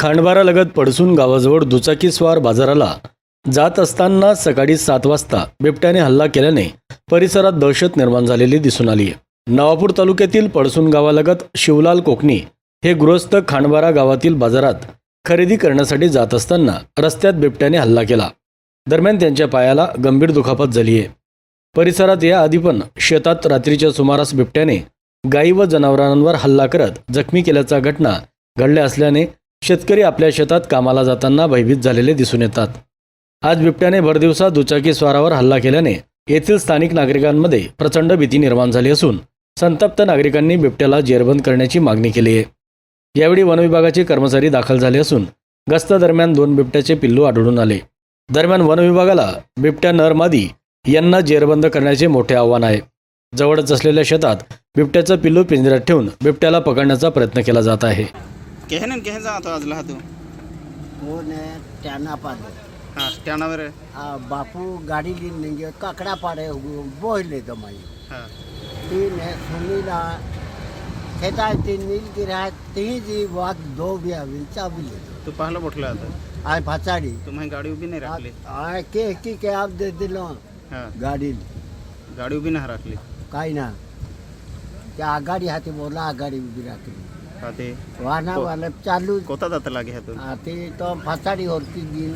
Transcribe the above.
खांडबारालगत पडसून गावाजवळ दुचाकीस्वार बाजाराला जात असताना सकाळी सात वाजता बिबट्याने हल्ला केल्याने परिसरात दहशत निर्माण झालेली दिसून आली. आहे नवापूर तालुक्यातील पडसून गावालगत शिवलाल कोकणी हे गृहस्थ खांडबारा गावातील बाजारात खरेदी करण्यासाठी जात असताना रस्त्यात बिबट्याने हल्ला केला. दरम्यान त्यांच्या पायाला गंभीर दुखापत झाली आहे. परिसरात याआधी पण शेतात रात्रीच्या सुमारास बिबट्याने गायी व जनावरांवर हल्ला करत जखमी केल्याच्या घटना घडल्या असल्याने शेतकरी आपल्या शेतात कामाला जाताना भयभीत झालेले दिसून येतात. आज बिबट्याने भरदिवसा दुचाकी स्वारावर हल्ला केल्याने येथील स्थानिक नागरिकांमध्ये प्रचंड भीती निर्माण झाली असून संतप्त नागरिकांनी बिबट्याला जेरबंद करण्याची मागणी केली आहे. यावेळी वनविभागाचे कर्मचारी दाखल झाले असून गस्त दरम्यान दोन बिबट्याचे पिल्लू आढळून आले. दरम्यान वनविभागाला बिबट्या नर मादी यांना जेरबंद करण्याचे मोठे आव्हान आहे. जवळच असलेल्या शेतात बिबट्याचं पिल्लू पिंजऱ्यात ठेवून बिबट्याला पकडण्याचा प्रयत्न केला जात आहे. केहन केहन जात आजला हो हा तू कोण आहे त्यांना पाहिजे हा स्टँडावर आ बापू गाडी घेऊन लेंगे काकडा पाडे बोहले तो माई. हा. तीन है सुनीला ती तीन की रात ती जी वाघ दो बी हवी चाबी लेतो तू पहले म्हटलं आता? आय पाचाडी तू गाड़ी गाडी उभी नाही राखली? आय के की के आप दे दिलो. हां. गाडी. गाडी उभी नाही राखली? काई ना. त्या आघाडी हाती बोला आघाडी उभी राखली. હા તે વાના કો- વાલે ચાલુ કોતા દાતા લાગે હતું આ તે તો ફાચાડી ઓરતી ગઈ